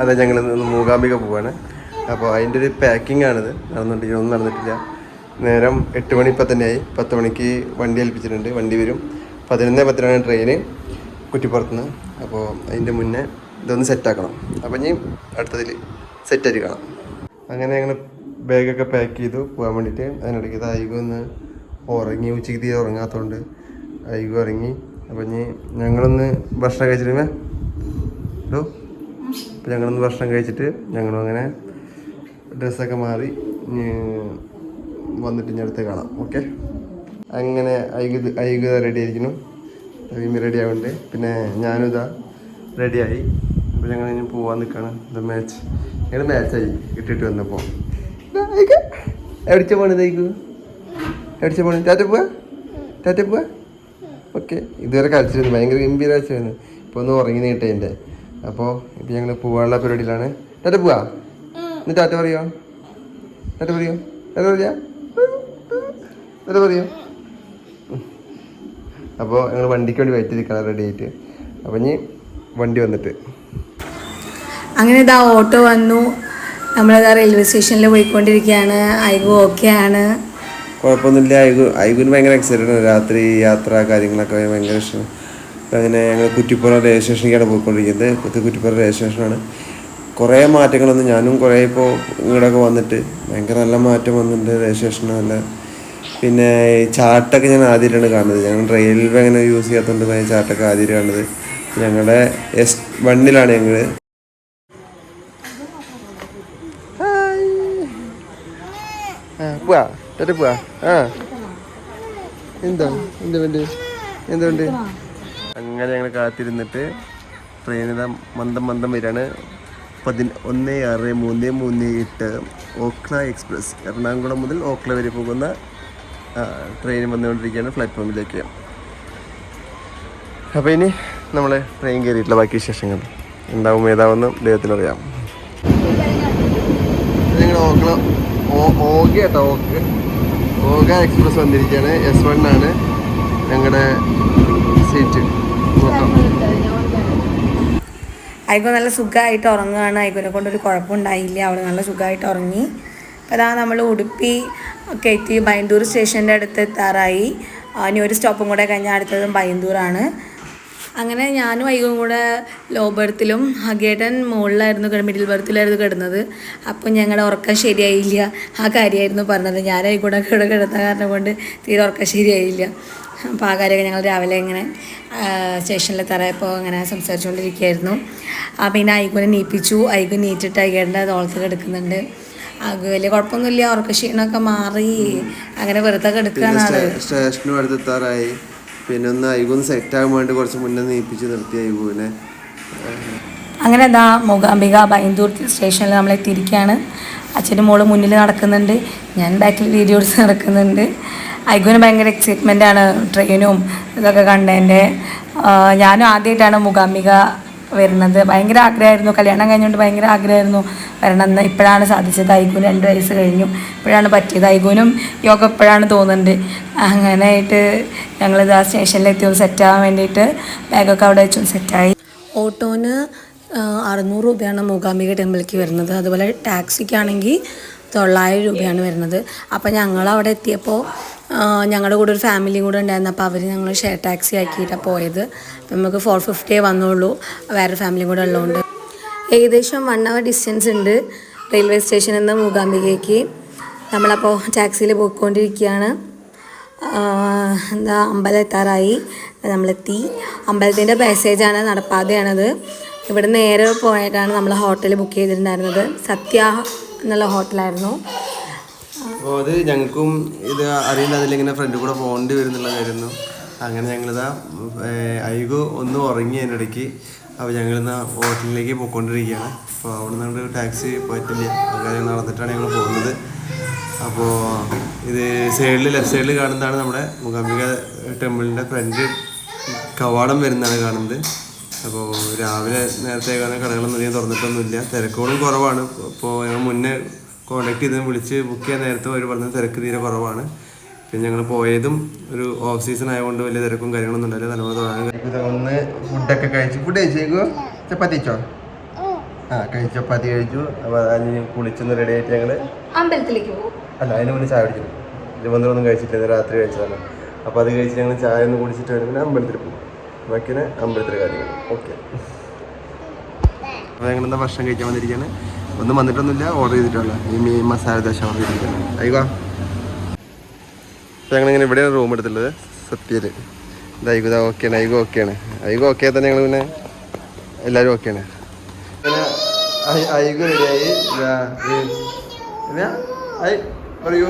അതെ ഞങ്ങൾ മൂകാംബിക പോവാണ്. അപ്പോൾ അതിന്റെ ഒരു പാക്കിംഗ് ആണിത്. നടന്നിട്ട് ഒന്നും നടന്നിട്ടില്ല. നേരം എട്ട് മണി ഇപ്പം ആയി പത്ത് മണിക്ക് വണ്ടി ഏൽപ്പിച്ചിട്ടുണ്ട്. വണ്ടി വരും. പതിനൊന്ന് പത്തിനാണ് ട്രെയിന് കുറ്റിപ്പുറത്തുനിന്ന്. അപ്പോൾ അതിന്റെ മുന്നേ ഇതൊന്ന് സെറ്റാക്കണം അപ്പം ഇനി അടുത്തതിൽ സെറ്റായിട്ട് കാണാം. അങ്ങനെ ഞങ്ങൾ ബാഗൊക്കെ പാക്ക് ചെയ്തു. പോകാൻ വേണ്ടിയിട്ട് അതിനിടയ്ക്ക് ഐഗോ ഒന്ന് ഉറങ്ങി. ഉച്ചയ്ക്ക് തീരെ ഉറങ്ങാത്തതുകൊണ്ട് ഐഗോ ഇറങ്ങി. അപ്പം ഇനി ഞങ്ങളൊന്ന് ഭക്ഷണം കഴിച്ചിരുന്നേ ഹലോ? അപ്പോൾ ഞങ്ങളൊന്ന് ഭക്ഷണം കഴിച്ചിട്ട് ഞങ്ങളും അങ്ങനെ ഡ്രസ്സൊക്കെ മാറി വന്നിട്ട് ഇനി അടുത്ത് കാണാം. ഓക്കെ അങ്ങനെ ഐകു ഐകുത റെഡി ആയിരിക്കുന്നു. റവീമി റെഡി ആവുന്നുണ്ട് പിന്നെ ഞാനും ഇതാ റെഡിയായി അപ്പോൾ ഞങ്ങൾ ഇനി പോവാൻ നിൽക്കുകയാണ് ഇത് മാച്ച് ഞങ്ങൾ മാച്ചായി ഇട്ടിട്ട് വന്നപ്പോൾ എവിടെ പോണത് ഐകു എവിടെ പോണത്? ടാറ്റ പോവാ? ടാറ്റ പോവാ? ഓക്കെ ഇതുവരെ കളിച്ചിരുന്നു. ഭയങ്കര ഗംഭീര ഇപ്പോൾ ഒന്ന് ഉറങ്ങി നീട്ടേ എന്റെ അപ്പോൾ ഇപ്പം ഞങ്ങൾ പോകാനുള്ള പരിപാടിയിലാണ്. ടാറ്റ പോവാ? എന്നിട്ട് ടാറ്റ പറയോ? ടാറ്റ പറയോ? ടാറ്റ പറയാ? ടാറ്റ പറയോ? അപ്പോൾ ഞങ്ങൾ വണ്ടിക്ക് വേണ്ടി വെയിറ്റ് ചെയ്തിരിക്കണം റെഡി ആയിട്ട്. അപ്പോൾ ഇനി വണ്ടി വന്നിട്ട്. അങ്ങനെ ഇതാ ഓട്ടോ വന്നു. നമ്മളിതാ റെയിൽവേ സ്റ്റേഷനിൽ പോയിക്കൊണ്ടിരിക്കുകയാണ് ഐഗു ഓക്കെ ആണ്. കുഴപ്പമൊന്നുമില്ല. ഐഗു ഐഗുന് ഭയങ്കര എക്സൈറ്റഡ് ആണ്. രാത്രി യാത്ര കാര്യങ്ങളൊക്കെ ഭയങ്കര ഇഷ്ടമാണ്. അപ്പം അങ്ങനെ ഞങ്ങൾ കുറ്റിപ്പുറ റെയിൽവേ സ്റ്റേഷനിലേക്കാണ് പോയിക്കൊണ്ടിരിക്കുന്നത്. കുറ്റിപ്പുറ റെയിൽവേ സ്റ്റേഷനാണ് കുറേ മാറ്റങ്ങളൊന്നും ഞാനും കുറേ ഇപ്പോൾ ഇങ്ങോട്ടൊക്കെ വന്നിട്ട് ഭയങ്കര നല്ല മാറ്റം വന്നിട്ടുണ്ട് റെയിൽവേ നല്ല പിന്നെ ചാർട്ടൊക്കെ ഞാൻ ആദ്യമായിട്ടാണ് കാണുന്നത്. ഞങ്ങൾ റെയിൽവേ അങ്ങനെ യൂസ് ചെയ്യാത്തതുകൊണ്ട് ചാർട്ടൊക്കെ ആദ്യമായിട്ട് കാണുന്നത്. ഞങ്ങളുടെ എസ് വണ്ണിലാണ് ഞങ്ങൾ എന്താ എന്താ? വേണ്ടി എന്തുകൊണ്ട് അങ്ങനെ ഞങ്ങൾ കാത്തിരുന്നിട്ട് ട്രെയിൻ ഇതാ മന്ദം മന്ദം വരികയാണ് പതി ഒന്ന് ആറ് മൂന്ന് മൂന്ന് എട്ട് ഓക്ല എക്സ്പ്രസ്. എറണാകുളം മുതൽ ഓക്ല വരെ പോകുന്ന ട്രെയിൻ വന്നുകൊണ്ടിരിക്കുകയാണ് പ്ലാറ്റ്ഫോമിലേക്ക് അപ്പോൾ ഇനി നമ്മൾ ട്രെയിൻ കയറിയിട്ടുള്ള ബാക്കി വിശേഷങ്ങൾ. ഉണ്ടാവും ഏതാവെന്ന് ദൈവത്തിനറിയാം. ഞങ്ങൾ ഓക്ല ഓക കേട്ടോ ഓക്ക് ഓക എക്സ്പ്രസ് വന്നിരിക്കുകയാണ്. എസ് വൺ ആണ് ഞങ്ങളുടെ സീറ്റ് ഐഗു നല്ല സുഖമായിട്ട് ഉറങ്ങുകയാണ്. അയക്കോനെ കൊണ്ടൊരു കുഴപ്പമുണ്ടായില്ല. അവൾ നല്ല സുഖമായിട്ട് ഉറങ്ങി. അപ്പോൾ അതാ നമ്മൾ ഉടുപ്പി ഒക്കെ എത്തി ബൈന്തൂർ സ്റ്റേഷന്റെ അടുത്ത് എത്താറായി. ഇനി ഒരു സ്റ്റോപ്പും കൂടെ കഴിഞ്ഞാൽ അടുത്തതും ബൈന്തൂറാണ് അങ്ങനെ ഞാനും അയ്യോ കൂടെ ലോ ബർത്തിലും ഹഗേട്ടൻ മുകളിലായിരുന്നു മിഡിൽ ബർത്തിലായിരുന്നു കിടന്നത്. അപ്പോൾ ഞങ്ങളുടെ ഉറക്കം ശരിയായില്ല. ആ കാര്യമായിരുന്നു പറഞ്ഞത്. ഞാൻ ഐകൂടെ കൂടെ കിടന്ന കാരണം കൊണ്ട് തീരെ ഉറക്കം ശരിയായില്ല. അപ്പോൾ ആ കാര്യമൊക്കെ ഞങ്ങൾ രാവിലെ ഇങ്ങനെ സ്റ്റേഷനിൽ തറയപ്പോൾ അങ്ങനെ സംസാരിച്ചുകൊണ്ടിരിക്കുകയായിരുന്നു ആ പിന്നെ ഐഗുനെ നീപ്പിച്ചു. ഐഗു നീറ്റിട്ട് അയ്യേണ്ട തോളത്തൊക്കെ എടുക്കുന്നുണ്ട്. അത് വലിയ കുഴപ്പമൊന്നുമില്ല. ഉറക്ക ക്ഷീണമൊക്കെ മാറി. അങ്ങനെ വെറുതെ കിടക്കുകയാണ് ആൾ. സ്റ്റേഷനും അടുത്തെത്താറായി പിന്നെ ഒന്ന് ഐകുന്ന് സെറ്റ് ആകാൻ വേണ്ടി കുറച്ച് മുന്നേ നീപ്പിച്ച് നിർത്തി ഐകുവിനെ അങ്ങനെ എന്താ മൂകാംബിക ബൈന്ദൂർ സ്റ്റേഷനിൽ നമ്മൾ എത്തിയിരിക്കുകയാണ്. അച്ഛനും മോൾ മുന്നിൽ നടക്കുന്നുണ്ട്. ഞാൻ ബാക്കിൽ വീഡിയോ എടുത്ത് നടക്കുന്നുണ്ട്. ഐഗുവിന് ഭയങ്കര എക്സൈറ്റ്മെന്റ് ആണ് ട്രെയിനും ഇതൊക്കെ കണ്ടതിന്റെ ഞാനും ആദ്യമായിട്ടാണ് മൂകാംബിക വരുന്നത്. ഭയങ്കര ആഗ്രഹമായിരുന്നു. കല്യാണം കഴിഞ്ഞുകൊണ്ട് ഭയങ്കര ആഗ്രഹമായിരുന്നു വരണമെന്ന്. ഇപ്പോഴാണ് സാധിച്ചത് ഐഗുന് രണ്ട് വയസ്സ് കഴിഞ്ഞു. ഇപ്പോഴാണ് പറ്റിയത് ഐഗുനും യോഗ ഇപ്പോഴാണ് തോന്നുന്നുണ്ട്. അങ്ങനെയായിട്ട് ഞങ്ങളിത് ആ സ്റ്റേഷനിലെത്തി ഒന്ന് സെറ്റാകാൻ വേണ്ടിയിട്ട് ബാഗൊക്കെ അവിടെ വെച്ചു സെറ്റായി ഓട്ടോന് അറുന്നൂറ് രൂപയാണ് മൂകാംബിക ടെമ്പിളിലേക്ക് വരുന്നത്. അതുപോലെ ടാക്സിക്കാണെങ്കിൽ തൊള്ളായിരം രൂപയാണ് വരുന്നത്. അപ്പോൾ ഞങ്ങൾ അവിടെ എത്തിയപ്പോൾ ഞങ്ങളുടെ കൂടെ ഒരു ഫാമിലിയും കൂടെ ഉണ്ടായിരുന്നു. അപ്പോൾ അവർ ഞങ്ങൾ ഷെയർ ടാക്സി ആക്കിയിട്ടാണ് പോയത്. നമുക്ക് ഫോർ ഫിഫ്റ്റിയേ വന്നുള്ളൂ. വേറെ ഫാമിലിയും കൂടെ ഉള്ളതുകൊണ്ട് ഏകദേശം വൺ അവർ ഡിസ്റ്റൻസ് ഉണ്ട് റെയിൽവേ സ്റ്റേഷനിൽ നിന്ന് മൂകാംബികയ്ക്ക്. നമ്മളപ്പോൾ ടാക്സിയിൽ പോയിക്കൊണ്ടിരിക്കുകയാണ്. എന്താ അമ്പലം എത്താറായി. നമ്മളെത്തി. അമ്പലത്തിന്റെ പാസേജാണ് നടപ്പാതയാണത്. ഇവിടെ നേരെ പോയിട്ടാണ് നമ്മൾ ഹോട്ടൽ ബുക്ക് ചെയ്തിട്ടുണ്ടായിരുന്നത്. സത്യ എന്നുള്ള ഹോട്ടലായിരുന്നു. അപ്പോൾ അത് ഞങ്ങൾക്കും ഇത് അറിയില്ല അതിലിങ്ങനെ ഫ്രണ്ട് കൂടെ പോകേണ്ടി വരുന്നുള്ളതായിരുന്നു അങ്ങനെ ഞങ്ങളിതാ ഐഗു ഒന്ന് ഉറങ്ങി അതിന്റെ ഇടയ്ക്ക് അപ്പോൾ ഞങ്ങളിന്ന് ഹോട്ടലിലേക്ക് പോയിക്കൊണ്ടിരിക്കുകയാണ്. അപ്പോൾ അവിടെ നിന്ന് ടാക്സി പറ്റില്ല അങ്ങനെ നടന്നിട്ടാണ് ഞങ്ങൾ പോകുന്നത്. അപ്പോൾ ഇത് സൈഡിൽ ലെഫ്റ്റ് സൈഡിൽ കാണുന്നതാണ് നമ്മുടെ മുഖാംബിക ടെമ്പിളിന്റെ ഫ്രണ്ട് കവാടം വരുന്നതാണ് കാണുന്നത്. അപ്പോൾ രാവിലെ നേരത്തെ കാരണം കടകളൊന്നും അധികം തുറന്നിട്ടൊന്നുമില്ല. തിരക്കുകളും കുറവാണ്. ഇപ്പോൾ ഞങ്ങൾ മുന്നേ കോണ്ടാക്ട് ചെയ്ത് വിളിച്ച് ബുക്ക് ചെയ്യാൻ നേരത്തെ അവർ പറഞ്ഞത് തിരക്ക് തീരെ കുറവാണ്. പിന്നെ ഞങ്ങൾ പോയതും ഒരു ഓഫ് സീസൺ ആയതുകൊണ്ട് വലിയ തിരക്കും കാര്യങ്ങളൊന്നും ഉണ്ടായില്ല. നല്ലപോലെ തുടങ്ങാൻ ഒന്ന് ഫുഡൊക്കെ കഴിച്ചു ഫുഡ് കഴിച്ചേക്കോ. ചപ്പാത്തി കഴിച്ചോ? ആ കഴിച്ചോ ചപ്പാത്തി കഴിച്ചു. അപ്പോൾ അതിന് കുളിച്ചൊന്ന് റെഡി ആയിട്ട് ഞങ്ങൾ അമ്പലത്തിലേക്ക് പോകും. അല്ല അതിന് മുന്നേ ചായ കുടിക്കുന്നു ഒന്നും കഴിച്ചിട്ടില്ല. രാത്രി കഴിച്ചതാണ് അപ്പോൾ അത് കഴിച്ച് ഞങ്ങൾ ചായ ഒന്ന് കുടിച്ചിട്ട് വരുമ്പോൾ അമ്പലത്തിൽ പോകും. ബാക്കിനെ അമ്പലത്തിലെ കാര്യങ്ങൾ. ഓക്കെ. അപ്പോൾ ഞങ്ങൾ എന്താ ഭക്ഷണം കഴിക്കാൻ വന്നിരിക്കുകയാണ്. ഒന്നും വന്നിട്ടൊന്നുമില്ല ഓർഡർ ചെയ്തിട്ടുള്ള. ഈ മീൻ മസാല ദോശ ഓർഡർ ചെയ്തിരിക്കുന്നത് അയ്യോ അപ്പോൾ ഞങ്ങളിങ്ങനെ ഇവിടെയാണ് റൂം എടുത്തുള്ളത് സത്യയിൽ ഇത് ഇതാ ഓക്കെയാണ് ഐഗു ഓക്കെയാണ് അയ്യോ ഓക്കെ തന്നെ ഞങ്ങൾ പിന്നെ എല്ലാവരും ഓക്കെയാണ് പിന്നെ ഐ- ഐഗു റെഡിയായി പിന്നെ ഐ പറയൂ.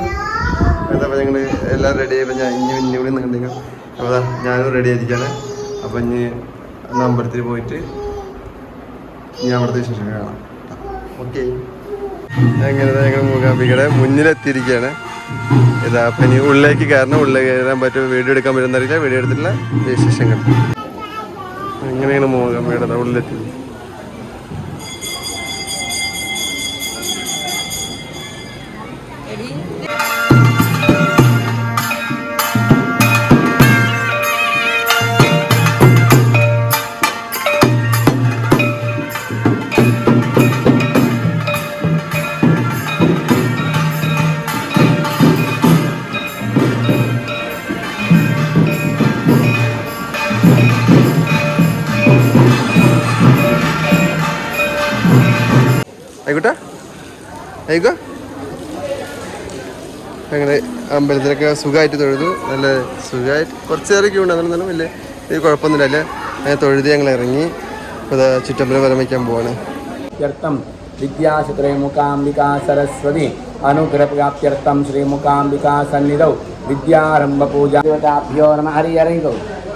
എന്താ ഞങ്ങൾ എല്ലാം റെഡി ആയപ്പോൾ ഞാൻ ഇനി ഇനി കൂടി നിന്നുണ്ടെങ്കിൽ അപ്പോൾ ഞാനും റെഡി ആയിരിക്കുകയാണ്. അപ്പോൾ ഇനി അമ്പലത്തിൽ പോയിട്ട് ഇനി അവിടുത്തെ വിശേഷം കാണാം. ഓക്കെ. അങ്ങനെ ഞങ്ങൾ മൂകാംബികയുടെ മുന്നിലെത്തിയിരിക്കുകയാണ്. ഇതാ അപ്പം ഇനി ഉള്ളിലേക്ക് കയറണം. ഉള്ളിലേക്ക് കയറാൻ പറ്റും വീഡിയോ എടുക്കാൻ പറ്റുന്നറിയില്ല വീഡിയോ എടുത്തില്ല വിശേഷങ്ങൾ. എങ്ങനെയാണ് മൂകാംബികയുടെ ഉള്ളിലെത്തിയത്. ഉള്ളിലെത്തി ആയിക്കോ അങ്ങനെ അമ്പലത്തിലൊക്കെ സുഖമായിട്ട് തൊഴുതു. നല്ല സുഖമായിട്ട് കുറച്ച് നേരം ക്യൂ ഉണ്ട് എന്നാലും വലിയ ഇത് കുഴപ്പമൊന്നുമില്ല. അല്ലേ? അങ്ങനെ തൊഴുതി ഞങ്ങൾ ഇറങ്ങി. അതാ ചുറ്റമ്പലം വരം വയ്ക്കാൻ പോവാണ് വിദ്യാശുത്രേമുഖാംബികാ സരസ്വതി. അനുഗ്രഹപ്രാപ്തിയർത്ഥം ശ്രീമുഖാംബികാ സന്നിധൗ. വിദ്യാരംഭ നമ. ഹരി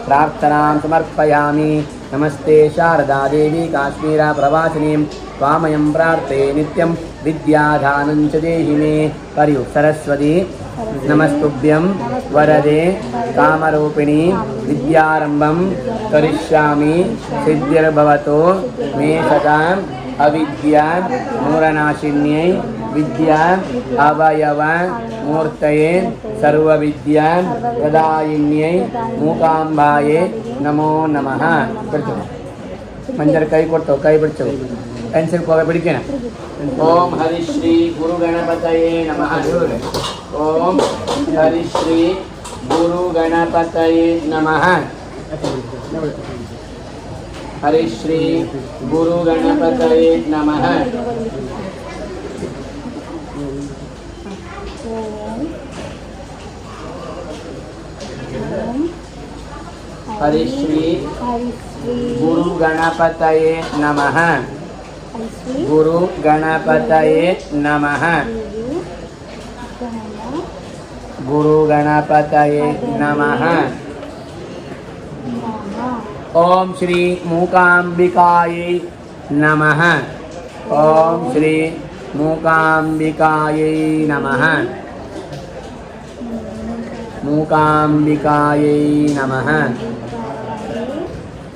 പ്രാർത്ഥനാം സമർപ്പയാമി. നമസ്തേ ശാരദാദേവി. കാശ്മീര പ്രവാസിനീം വാമയം പ്രാർത്ഥേ നിത്യം. విద్యాధానం చ దేహి మే మరియు సరస్వతి నమస్తుభ్యం. వరదే కామరూపిణి విద్యారంభం కరిష్యామి సిద్ధిర్భవతో మే సత అవిద్య మూరనాశిన్యై విద్య అవయవ మూర్తయే సర్వవిద్య ప్రదాయిన్యై మూకాంబాయే నమో నమ. మంజర్ కై కొట్టవు కై పిడిచవు पेंसिल कॉपी पढ़ के ना ओम हरि श्री गुरु गणपतये नमः ओम हरि श्री गुरु गणपतये नमः हरि श्री गुरु गणपतये नमः हरि गुरु गणपतये नमः गुरु गणपतये नमः। गुरु गणपतये नमः। ओम श्री मूकाम्बिकायै नमः। ओम श्री मूकाम्बिकायै नमः। मूकाम्बिकायै नमः।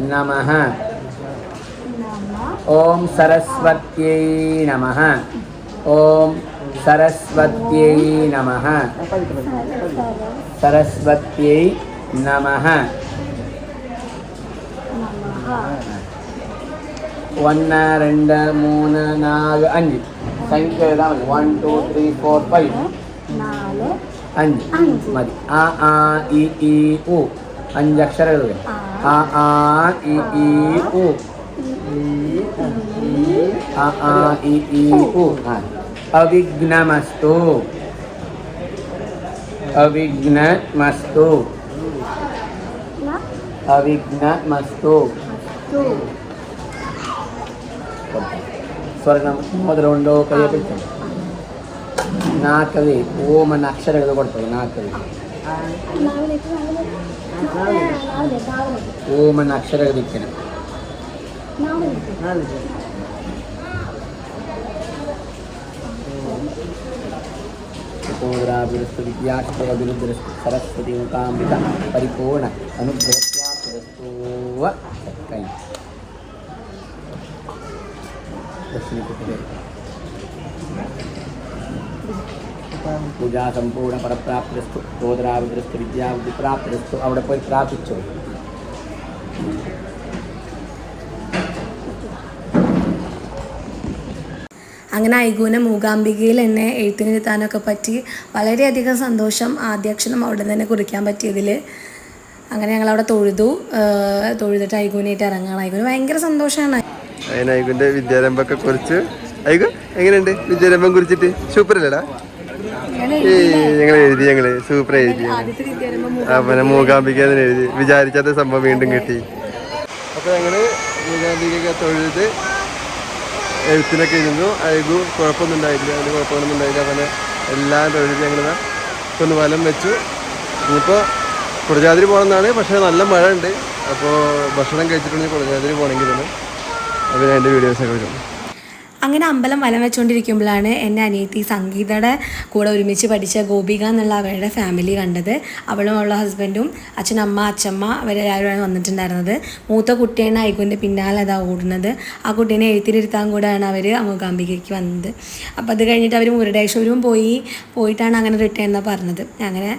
नमः। ஓம் சரஸ்வத்யை நம ஓம் சரஸ்வத்யை நம சரஸ்வத்யை நம ஒன்று ரெண்டு மூணு நாலு அஞ்சு. சங்கிலி தான் one two three four five அஞ்சு. மதி. ஆ ஆ இ உ அஞ்சு அக்ஷரங்கள். ஆ. ஆ இ உ എഴുതുക ആ ആ ഇ ഈ ഉ ആ ആ ഇ ഈ ഉ ആ അവിഘ്നമസ്തു അവിഘ്നമസ്തു അവിഘ്നമസ്തു ടു സ്വർണം മോതിരമുണ്ടോ കയ്യെ പിടിച്ചോ നാക്കവി വിദ്യാക്ഷരവിരുദ്ധരസ്തു സരസ്വതി മുഖാംബിക പരിപൂർണ അനുഗ്രഹ കൈ പൂജാ സമ്പൂർണ പരപ്രാപ്തിരസ്തു സഹോദരാഭിരസ്തു വിദ്യാവിധി പ്രാപ്തിരസ്തു അവിടെ പോയി പ്രാർത്ഥിച്ചു അങ്ങനെ ഐഗുവിനെ മൂകാംബികയിൽ എന്നെ എഴുത്തിനിരുത്താനൊക്കെ പറ്റി വളരെയധികം സന്തോഷം ആദ്യാക്ഷരം അവിടെ തന്നെ കുറിക്കാൻ പറ്റിയതിൽ. അങ്ങനെ ഞങ്ങൾ അവിടെ തൊഴുതു തൊഴുതിട്ട് ഐഗുവിനായിട്ട് ഇറങ്ങുകയാണ് ഐഗുവിന് ഭയങ്കര സന്തോഷമാണ്. അതിന് ഐഗുന്റെ വിദ്യാരംഭമൊക്കെ കുറിച്ച്. ഐഗു എങ്ങനെയുണ്ട് വിദ്യാരംഭം കുറിച്ചിട്ട്? സൂപ്പർ അല്ലേടാ? ഞങ്ങൾ എഴുതി ഞങ്ങൾ സൂപ്പർ എഴുതി. അവനെ മൂകാംബിക എഴുതി. വിചാരിച്ചാത്ത സംഭവം വീണ്ടും കിട്ടി. അപ്പൊ ഞങ്ങൾ മൂകാംബിക തൊഴുത് എഴുത്തിനൊക്കെ ഇരുന്നു. ഐഗു കുഴപ്പമൊന്നും ഉണ്ടായില്ല. അതിന് കുഴപ്പമൊന്നും ഉണ്ടായില്ല. അങ്ങനെ എല്ലാം എഴുതി ഞങ്ങൾ ഒന്ന് വലം വെച്ചു. ഇനിയിപ്പോൾ കുടജാതിരി പോകണമെന്നാണ്. പക്ഷേ നല്ല മഴ ഉണ്ട് അപ്പോൾ ഭക്ഷണം കഴിച്ചിട്ടുണ്ടെങ്കിൽ കുടജാതിരി പോകണമെങ്കിൽ അപ്പോൾ ഞാൻ എന്റെ വീഡിയോസൊക്കെ വരും. അങ്ങനെ അമ്പലം വലം വെച്ചുകൊണ്ടിരിക്കുമ്പോഴാണ് എന്റെ അനിയത്തി സംഗീതയുടെ കൂടെ ഒരുമിച്ച് പഠിച്ച ഗോപിക എന്നുള്ള അവരുടെ ഫാമിലി കണ്ടത്. അവളും അവളുടെ ഹസ്ബൻഡും അച്ഛനമ്മ അച്ഛമ്മ അവരെല്ലാവരുമാണ് വന്നിട്ടുണ്ടായിരുന്നത്. മൂത്ത കുട്ടിയാണ് ഐക്കുവിന്റെ പിന്നാലെ അതാ ഓടുന്നത്. ആ കുട്ടീനെ എഴുത്തിലിരുത്താൻ കൂടെയാണ് അവർ മൂകാംബികയ്ക്ക് വന്നത്. അപ്പോൾ അത് കഴിഞ്ഞിട്ട് അവർ മുരുടേശ്വരവും പോയി പോയിട്ടാണ് അങ്ങനെ റിട്ടേൺ എന്നാണ് പറഞ്ഞത്. അങ്ങനെ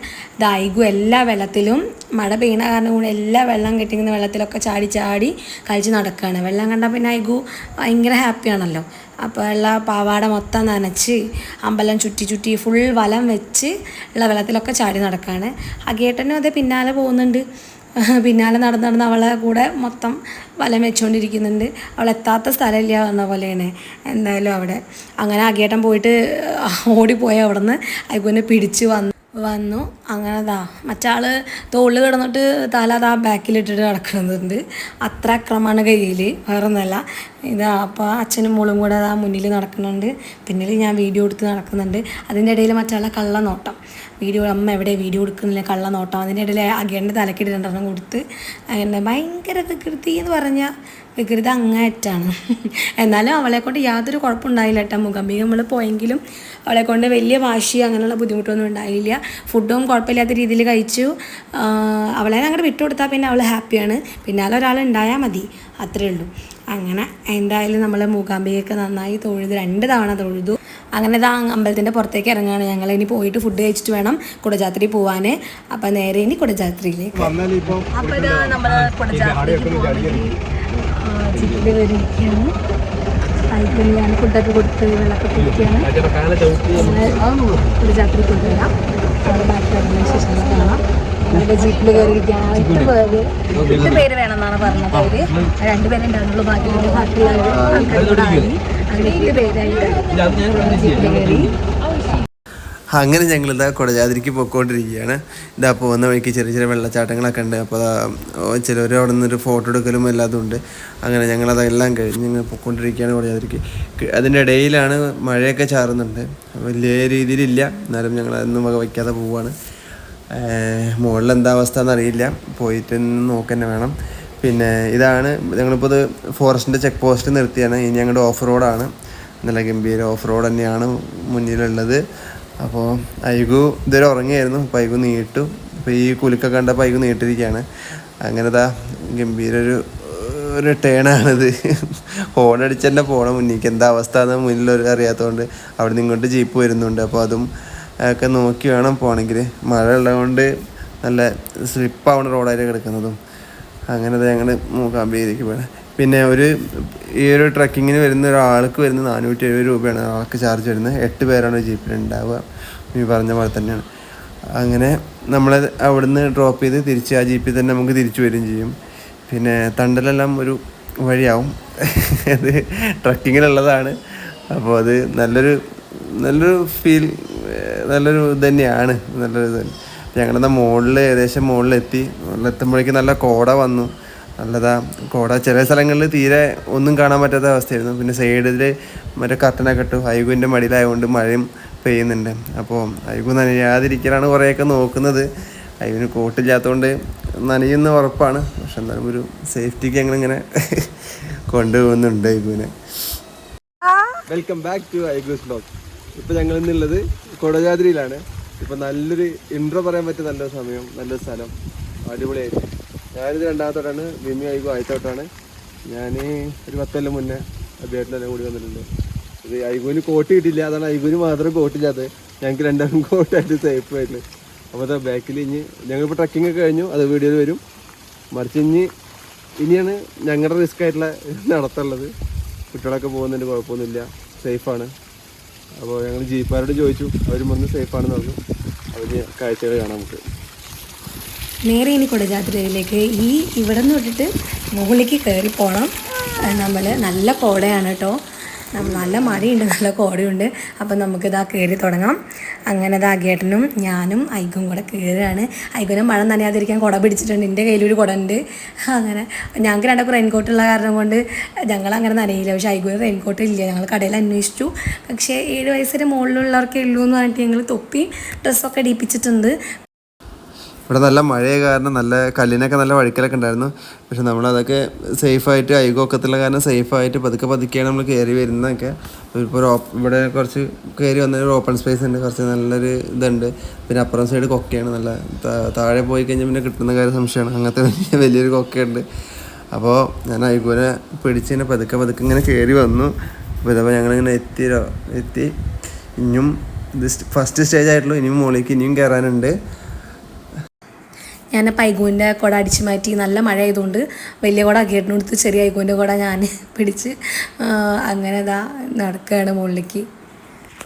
ഐഗു എല്ലാ വെള്ളത്തിലും മഴ പെയ്യണ കാരണം കൂടെ എല്ലാ വെള്ളം കെട്ടിക്കുന്ന വെള്ളത്തിലൊക്കെ ചാടി ചാടി കളിച്ച് നടക്കുകയാണ് വെള്ളം കണ്ടാൽ പിന്നെ ഐഗു ഭയങ്കര ഹാപ്പിയാണല്ലോ അപ്പോൾ ഉള്ള പാവാട മൊത്തം നനച്ച് അമ്പലം ചുറ്റി ചുറ്റി ഫുൾ വലം വെച്ച് ഉള്ള വെള്ളത്തിലൊക്കെ ചാടി നടക്കുകയാണ് അകേട്ടനും അതേ പിന്നാലെ പോകുന്നുണ്ട്. പിന്നാലെ നടന്ന് നടന്ന് അവളെ കൂടെ മൊത്തം വലം വെച്ചുകൊണ്ടിരിക്കുന്നുണ്ട് അവൾ എത്താത്ത സ്ഥലമില്ല എന്ന പോലെയാണ് എന്തായാലും അവിടെ. അങ്ങനെ അകേട്ടൻ പോയിട്ട് ഓടിപ്പോയി അവിടെ നിന്ന് അയക്കുനെ പിടിച്ച് വന്നു വന്നു. അങ്ങനെ ദാ മറ്റാൾ തോളിൽ കിടന്നിട്ട് തല അതാ ബാക്കിലിട്ടിട്ട് കിടക്കുന്നുണ്ട് അത്ര അക്രമമാണ് കയ്യിൽ വേറെ ഒന്നല്ല ഇതാ അപ്പോൾ അച്ഛനും മോളും കൂടെ അതാ മുന്നിൽ നടക്കുന്നുണ്ട്. പിന്നിൽ ഞാൻ വീഡിയോ എടുത്ത് നടക്കുന്നുണ്ട്. അതിന്റെ ഇടയിൽ മറ്റാളെ കള്ള നോട്ടം വീഡിയോ അമ്മ എവിടെ വീഡിയോ എടുക്കുന്നില്ല കള്ള നോട്ടം അതിന്റെ ഇടയിൽ അഗേന്റെ തലക്കിട്ട് രണ്ടെണ്ണം കൊടുത്ത് അങ്ങനെ ഭയങ്കര വികൃതി എന്ന് പറഞ്ഞാൽ വികൃതി അങ്ങേറ്റാണ് എന്നാലും അവളെ കൊണ്ട് യാതൊരു കുഴപ്പമുണ്ടായില്ല കേട്ടോ. മുഖംബിക നമ്മൾ പോയെങ്കിലും അവളെ കൊണ്ട് വലിയ വാശി അങ്ങനെയുള്ള ബുദ്ധിമുട്ടൊന്നും ഉണ്ടായില്ല. ഫുഡും കുഴപ്പമില്ലാത്ത രീതിയിൽ കഴിച്ചു. അവളെ അങ്ങോട്ട് വിട്ടുകൊടുത്താൽ പിന്നെ അവൾ ഹാപ്പിയാണ്. പിന്നാലെ ഒരാൾ ഉണ്ടായാൽ മതി. അത്രേ ഉള്ളൂ. അങ്ങനെ എന്തായാലും നമ്മൾ മൂകാംബികയൊക്കെ നന്നായി തൊഴുത്. രണ്ട് തവണ തൊഴുതു. അങ്ങനെ ഇതാ അമ്പലത്തിന്റെ പുറത്തേക്ക് ഇറങ്ങുകയാണ് ഞങ്ങൾ ഇനി പോയിട്ട് ഫുഡ് കഴിച്ചിട്ട് വേണം കുടജാത്രി പോവാൻ അപ്പം നേരെ ഇനി കുടജാത്രിയിലേക്ക്. അപ്പോൾ ഇതാ നമ്മൾ കുടജാത്രിക്ക് പോകാൻ വരികയാണ് സൈക്കിളിൽ ഞാൻ ഫുഡൊക്കെ കൊടുത്ത് വെള്ളമൊക്കെ കുടിക്കുകയാണ് കുടജാത്രി കൊണ്ടുവരാം. അവിടെ ബാക്കി ശേഷം കാണാം. അവരുടെ ജീപ്പിൽ കയറിയിരിക്കുകയാണ്. എട്ട് പേര് എട്ട് പേര് വേണമെന്നാണ് പറഞ്ഞത് അവർ. രണ്ടുപേരെ ഉണ്ടാകുന്നുള്ളൂ ബാക്കി ബാക്കിയുള്ള ആൾക്കാർ കൂടെ അങ്ങനെ എട്ട് പേരായിട്ട് ജീപ്പിൽ കയറി. അങ്ങനെ ഞങ്ങൾ ഇതാ കുടജാതിരിക്ക് പോയിക്കൊണ്ടിരിക്കുകയാണ് ഇതാ പോകുന്ന വഴിക്ക് ചെറിയ ചെറിയ വെള്ളച്ചാട്ടങ്ങളൊക്കെ ഉണ്ട്. അപ്പോൾ ചിലർ അവിടെ നിന്നൊരു ഫോട്ടോ എടുക്കലും എല്ലാതും ഉണ്ട്. അങ്ങനെ ഞങ്ങളതെല്ലാം കഴിഞ്ഞ് ഞങ്ങൾ പോയിക്കൊണ്ടിരിക്കുകയാണ് കുടജാതിരിക്ക്. അതിന്റെ ഇടയിലാണ് മഴയൊക്കെ ചാറുന്നുണ്ട്. വലിയ രീതിയിലില്ല. എന്നാലും ഞങ്ങൾ അതൊന്നും വക വയ്ക്കാതെ പോവുകയാണ് മുകളിൽ എന്താ അവസ്ഥ എന്നറിയില്ല. പോയിട്ട് നോക്കുക തന്നെ വേണം. പിന്നെ ഇതാണ് ഞങ്ങളിപ്പോൾ ഇത് ഫോറസ്റ്റിന്റെ ചെക്ക് പോസ്റ്റ് നിർത്തിയാണ്. ഇനി ഞങ്ങളുടെ ഓഫ് റോഡാണ്. നല്ല ഗംഭീര ഓഫ് റോഡ് തന്നെയാണ് മുന്നിലുള്ളത്. അപ്പോൾ ഐഗു ഇതുവരെ ഉറങ്ങിയായിരുന്നു. അപ്പോൾ ഐഗു നീട്ടു. അപ്പോൾ ഈ കുലുക്ക കണ്ടപ്പോൾ ഐഗു നീട്ടിരിക്കുകയാണ് അങ്ങനെ ദാ ഗംഭീര ഒരു ഒരു ടേണാണിത്. ഫോൺ അടിച്ചെന്നെ പോകണം മുന്നിലേക്ക് എന്താ അവസ്ഥ എന്ന് മുന്നിൽ ഒരു അറിയാത്തതുകൊണ്ട് അവിടെ നിന്ന് ഇങ്ങോട്ട് ജീപ്പ് വരുന്നുണ്ട്. അപ്പോൾ അതും ഒക്കെ നോക്കി വേണം പോകണമെങ്കിൽ മഴ ഉള്ളതുകൊണ്ട് നല്ല സ്ലിപ്പാവണ റോഡായിട്ട് കിടക്കുന്നതും. അങ്ങനെ ഞങ്ങൾ മൂകാംബിയിലേക്ക് പോകണം പിന്നെ ഒരു ഈ ഒരു ട്രക്കിങ്ങിന് വരുന്ന ഒരാൾക്ക് വരുന്ന നാനൂറ്റി എഴുപത് രൂപയാണ് ആൾക്ക് ചാർജ് വരുന്നത്. എട്ട് പേരാണ് ജീപ്പിൽ ഉണ്ടാവുക ഈ പറഞ്ഞ പോലെ തന്നെയാണ്. അങ്ങനെ നമ്മൾ അവിടുന്ന് ഡ്രോപ്പ് ചെയ്ത് തിരിച്ച് ആ ജീപ്പിൽ തന്നെ നമുക്ക് തിരിച്ചു വരികയും ചെയ്യും. പിന്നെ തണ്ടലെല്ലാം ഒരു വഴിയാവും. അത് ട്രക്കിങ്ങിലുള്ളതാണ് അപ്പോൾ അത് നല്ലൊരു നല്ലൊരു ഫീൽ നല്ലൊരു ഇത് തന്നെയാണ്. നല്ലൊരു ഇത് ഞങ്ങളുടെ മുകളിൽ ഏകദേശം മുകളിലെത്തി മുകളിലെത്തുമ്പോഴേക്കും നല്ല കോട വന്നു. നല്ലതാ. കോട ചില സ്ഥലങ്ങളിൽ തീരെ ഒന്നും കാണാൻ പറ്റാത്ത അവസ്ഥയായിരുന്നു. പിന്നെ സൈഡിൽ മറ്റേ കർട്ടനൊക്കെ ഇട്ടു. ഐഗുവിന്റെ മടിയിലായതുകൊണ്ട് മഴയും പെയ്യുന്നുണ്ട്. അപ്പോൾ ഐഗു നനയാതിരിക്കലാണ് കുറേയൊക്കെ നോക്കുന്നത്. ഹൈവിന് കോട്ടില്ലാത്തതുകൊണ്ട് നനയുന്ന ഉറപ്പാണ്. പക്ഷെ എന്നാലും ഒരു സേഫ്റ്റിക്ക് ഞങ്ങളിങ്ങനെ കൊണ്ടുപോകുന്നുണ്ട് ഐഗുവിനെ welcome back to Haigu's blog ഇപ്പം ഞങ്ങൾ ഇന്നുള്ളത് കൊടജാദ്രിയിലാണ്. ഇപ്പം നല്ലൊരു ഇൻട്രോ പറയാൻ പറ്റിയ നല്ലൊരു സമയം നല്ലൊരു സ്ഥലം. അടിപൊളിയായിട്ട്. ഞാനിത് രണ്ടാമത്തോട്ടാണ് വിമി ഐഗു ആദ്യത്തോട്ടാണ്. ഞാൻ ഒരു പത്തൊല്ലം മുന്നേ അദ്ദേഹത്തിനെല്ലാം കൂടി വന്നിട്ടുണ്ട്. ഇത് ഐഗുവിന് കോട്ട് കിട്ടില്ല അതാണ് ഐഗുവിന് മാത്രം കോട്ടില്ലാത്തത് ഞങ്ങൾക്ക് രണ്ടാമതും കോട്ടായിട്ട് സേഫ് ആയിട്ട്. അപ്പോൾ അതാ ബാക്കിൽ ഇനി ഞങ്ങളിപ്പോൾ ട്രക്കിംഗ് ഒക്കെ കഴിഞ്ഞു അത് വീഡിയോയിൽ വരും. മറിച്ച് ഇനി ഇനിയാണ് ഞങ്ങളുടെ റിസ്ക് ആയിട്ടുള്ള നടത്തുള്ളത്. കുട്ടികളൊക്കെ പോകുന്നുണ്ട് കുഴപ്പമൊന്നുമില്ല. സേഫാണ് അപ്പോൾ ഞങ്ങൾ ജീപ്പാരോട് ചോദിച്ചു അവരും വന്ന് സേഫാണെന്ന് പറഞ്ഞു. അവർ കാഴ്ചകൾ കാണാം നമുക്ക്. നേരെ ഇനി കൊടജാദ്രിയിലേക്ക് ഈ ഇവിടെ നിന്ന് വിട്ടിട്ട് മുകളിലേക്ക് കയറി പോകണം നമ്മൾ നല്ല കോടയാണ് കേട്ടോ. നല്ല മഴയുണ്ട് നല്ല കോടയുണ്ട്. അപ്പം നമുക്കിതാ കയറി തുടങ്ങാം. അങ്ങനെ ഇതാ ഗേട്ടനും ഞാനും ഐഗും കൂടെ കയറുകയാണ്. ഐഗനും മഴ നനയാതിരിക്കാൻ കുട പിടിച്ചിട്ടുണ്ട്. എന്റെ കയ്യിലൊരു കുട ഉണ്ട്. അങ്ങനെ. ഞങ്ങൾക്ക് രണ്ടൊക്കെ റെയിൻകോട്ടുള്ള കാരണം കൊണ്ട് ഞങ്ങൾ അങ്ങനെ നനയില്ല. പക്ഷേ ഐഗുന് റെയിൻകോട്ട് ഇല്ല. ഞങ്ങൾ കടയിൽ അന്വേഷിച്ചു. പക്ഷേ ഏഴ് വയസ്സിന് മുകളിലുള്ളവർക്കേ ഉള്ളൂ എന്ന് പറഞ്ഞിട്ട് ഞങ്ങൾ തൊപ്പി ഡ്രസ്സൊക്കെ ഇടിപ്പിച്ചിട്ടുണ്ട്. ഇവിടെ നല്ല മഴയ കാരണം നല്ല കല്ലിനൊക്കെ നല്ല വഴിക്കലൊക്കെ ഉണ്ടായിരുന്നു. പക്ഷെ നമ്മളതൊക്കെ സേഫായിട്ട് അയുകൊക്കത്തുള്ള കാരണം സേഫായിട്ട് പതുക്കെ പതുക്കെയാണ് നമ്മൾ കയറി വരുന്നതൊക്കെ. ഇപ്പോൾ ഇവിടെ കുറച്ച് കയറി വന്ന ഒരു ഓപ്പൺ സ്പേസ് ഉണ്ട്. കുറച്ച് നല്ലൊരു ഇതുണ്ട്. പിന്നെ അപ്പുറം സൈഡ് കൊക്കയാണ്. നല്ല താഴെ പോയി കഴിഞ്ഞാൽ പിന്നെ കിട്ടുന്ന കാര്യം സംശയമാണ്. അങ്ങനത്തെ വലിയ വലിയൊരു കൊക്കയുണ്ട്. അപ്പോൾ ഞാൻ അയ്യോനെ പിടിച്ച് ഇങ്ങനെ പതുക്കെ പതുക്കെ ഇങ്ങനെ കയറി വന്നു. അപ്പോൾ ഞങ്ങളിങ്ങനെ എത്തി എത്തി. ഇനിയും ഇത് ഫസ്റ്റ് സ്റ്റേജ് ആയിട്ടുള്ളൂ. ഇനിയും മുകളിലേക്ക് ഇനിയും കയറാനുണ്ട്. ഞാൻ പൈകൂന്റെ കുട അടിച്ചു മാറ്റി നല്ല മഴ ആയതുകൊണ്ട് വലിയ കുട ഗേട്ടിനെടുത്ത് ചെറിയ ഐകൂന്റെ കുട ഞാൻ പിടിച്ച് അങ്ങനെ ഇതാ നടക്കുകയാണ് മുകളിലേക്ക്.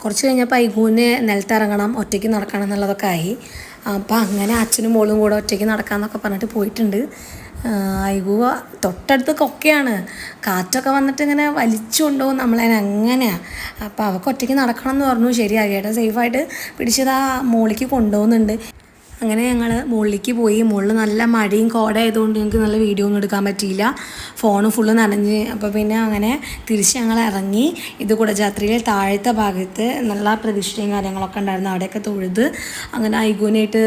കുറച്ച് കഴിഞ്ഞപ്പോൾ ഐകൂന് നിലത്തിറങ്ങണം ഒറ്റയ്ക്ക് നടക്കണം എന്നുള്ളതൊക്കെ ആയി. അപ്പം അങ്ങനെ അച്ഛനും മോളും കൂടെ ഒറ്റയ്ക്ക് നടക്കാമെന്നൊക്കെ പറഞ്ഞിട്ട് പോയിട്ടുണ്ട്. ഐഗു തൊട്ടടുത്ത് കൊക്കെയാണ് കാറ്റൊക്കെ വന്നിട്ട് ഇങ്ങനെ വലിച്ചു കൊണ്ടുപോകും നമ്മളതിനെ അങ്ങനെയാണ് അപ്പോൾ അവൾക്ക് ഒറ്റയ്ക്ക് നടക്കണം എന്ന് പറഞ്ഞു ശരിയാകേട്ടെ സേഫായിട്ട് പിടിച്ചത് ആ മോളിക്ക് കൊണ്ടുപോകുന്നുണ്ട്. അങ്ങനെ ഞങ്ങൾ മുകളിലേക്ക് പോയി. മുകളിൽ നല്ല മഴയും കോട ആയതുകൊണ്ട് ഞങ്ങൾക്ക് നല്ല വീഡിയോ ഒന്നും എടുക്കാൻ പറ്റിയില്ല. ഫോൺ ഫുള്ള് നനഞ്ഞ്. അപ്പോൾ പിന്നെ അങ്ങനെ തിരിച്ച് ഞങ്ങൾ ഇറങ്ങി. ഇത് കുടജാത്രയിൽ താഴത്തെ ഭാഗത്ത് നല്ല പ്രതിഷ്ഠയും കാര്യങ്ങളൊക്കെ ഉണ്ടായിരുന്നു. അവിടെയൊക്കെ തൊഴുത് അങ്ങനെ ഐഗൂനായിട്ട്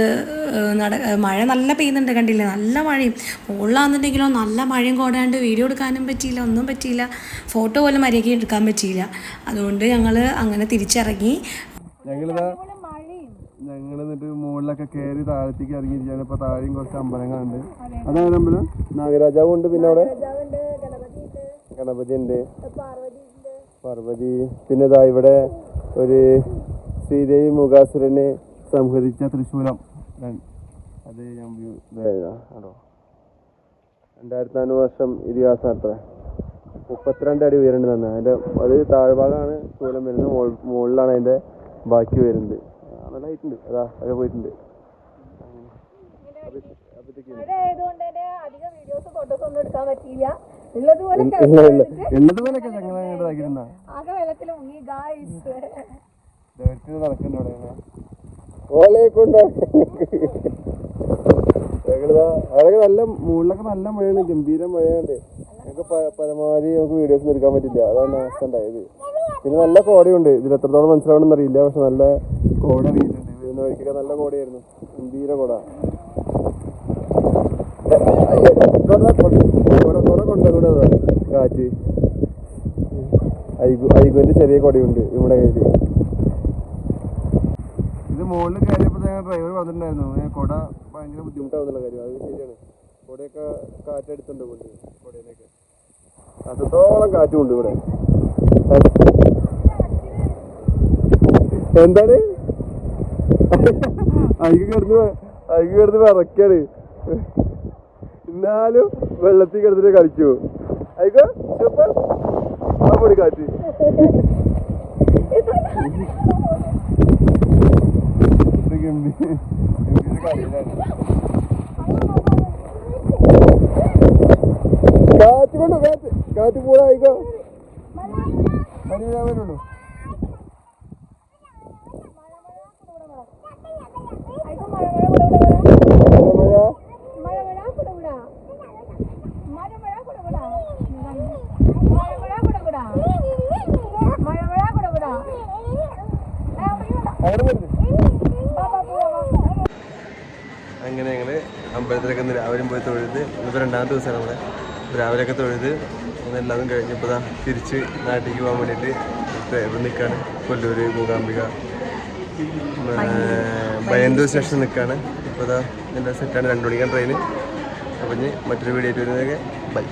നട മഴ നല്ല പെയ്യുന്നുണ്ട് കണ്ടില്ലേ? നല്ല മഴയും. മുകളിലാണെന്നുണ്ടെങ്കിലോ നല്ല മഴയും കോടയാണ്ട് വീഡിയോ എടുക്കാനും പറ്റിയില്ല ഒന്നും പറ്റിയില്ല. ഫോട്ടോ പോലും മര്യാദയ്ക്ക് എടുക്കാൻ പറ്റിയില്ല. അതുകൊണ്ട് ഞങ്ങൾ അങ്ങനെ തിരിച്ചിറങ്ങി. ഞങ്ങളിതാ ഞങ്ങൾ എന്നിട്ട് മുകളിലൊക്കെ കയറി താഴത്തേക്ക് ഇറങ്ങിയിരിക്കുകയാണ്. ഇപ്പൊ താഴെയും കുറച്ച് അമ്പലങ്ങളുണ്ട്. അതാണ് അമ്പലം നാഗരാജാവ് ഉണ്ട് പിന്നെ അവിടെ. ഗണപതി ഉണ്ട് പാർവതി. പിന്നെ ഇതാ ഇവിടെ ഒരു ശ്രീദേവി മുഖാസുരനെ സംഹരിച്ച തൃശൂലം. അത് ഞാൻ ആണോ? രണ്ടായിരത്തി നാല് വർഷം ഇതിഹാസാത്ര. മുപ്പത്തിരണ്ട് അടി ഉയരണ്ട് തന്നെ അതിന്റെ അത് താഴ്ഭാഗമാണ് ശൂലം വരുന്നത്. മുകളിലാണ് അതിന്റെ ബാക്കി വരുന്നത്. നല്ല ഹൈറ്റ് ഉണ്ട് അതാ അതൊക്കെ പോയിട്ടുണ്ട് ഉള്ളതുപോലൊക്കെ ഞങ്ങൾ അങ്ങോട്ട് ഇതാക്കിയിരുന്ന നടക്കണ്ട അവിടെ ഓലെ കൊണ്ട് ഞങ്ങളിതാ അതൊക്കെ നല്ല മുകളിലൊക്കെ നല്ല മഴയാണ് ഗംഭീര മഴയാണ്. ഞങ്ങൾക്ക് പരമാവധി നമുക്ക് വീഡിയോസ് എടുക്കാൻ പറ്റില്ല. അതാണ് അവസ്ഥ ഉണ്ടായത്. പിന്നെ നല്ല കോടയുണ്ട്. ഇതിൽ എത്രത്തോളം മനസ്സിലാവണമെന്ന് അറിയില്ല പക്ഷെ നല്ല കോട വരുന്ന വഴിക്കൊക്കെ നല്ല കോടയായിരുന്നു. ഗംഭീര കോട. കൊണ്ട് കൂടെ കാറ്റ്. ഐഗു ഐഗുവിന്റെ ചെറിയ കൊടയുണ്ട് ഇവിടെ കയ്യിൽ ഇത് മുകളിൽ കയറിയപ്പോൾ ഡ്രൈവർ പറഞ്ഞിട്ടുണ്ടായിരുന്നു കുട ഭയങ്കര ബുദ്ധിമുട്ടാവുന്നുള്ള കാര്യം. അത് ശരിയാണ്. കുടയൊക്കെ കാറ്റെടുത്തുണ്ട് കൊണ്ട് കുടയിലേക്ക് അത്രത്തോളം കാറ്റുമുണ്ട് ഇവിടെ. എന്താണ്? അഴുക്ക് കിടന്ന് അഴുക്ക് കിടന്ന് വിറക്കാണ്. എന്നാലും വെള്ളത്തിൽ കിടന്നിട്ട് കളിച്ചു. അയക്കോ സൂപ്പർ കാറ്റ്. കാറ്റ് കൊണ്ട് കാറ്റ്. കാറ്റ് പൂരാ ആയിക്കോ വരാൻ വരുള്ളൂ മഴ മഴ അവിടെ വരുന്നു അങ്ങനെ ഞങ്ങൾ അമ്പലത്തിലൊക്കെ രാവിലെ പോയി തൊഴുത് ഇന്നിപ്പോൾ രണ്ടാമത്തെ ദിവസമാണ് നമ്മുടെ രാവിലെയൊക്കെ തൊഴുത് എല്ലാതും കഴിഞ്ഞപ്പോൾ ഇതാ തിരിച്ച് നാട്ടിലേക്ക് പോകാൻ വേണ്ടിയിട്ട് നിൽക്കാണ് കൊല്ലൂര് മൂകാംബിക ബയന്തൂർ സ്റ്റേഷൻ നിൽക്കുകയാണ് ഇപ്പോൾ ഇതാ എന്റെ സെറ്റാണ് രണ്ട് മണിക്കാണ് ട്രെയിൻ അപ്പം ഇനി മറ്റൊരു വീഡിയോ ആയിട്ട് വരുന്നതൊക്കെ ബൈ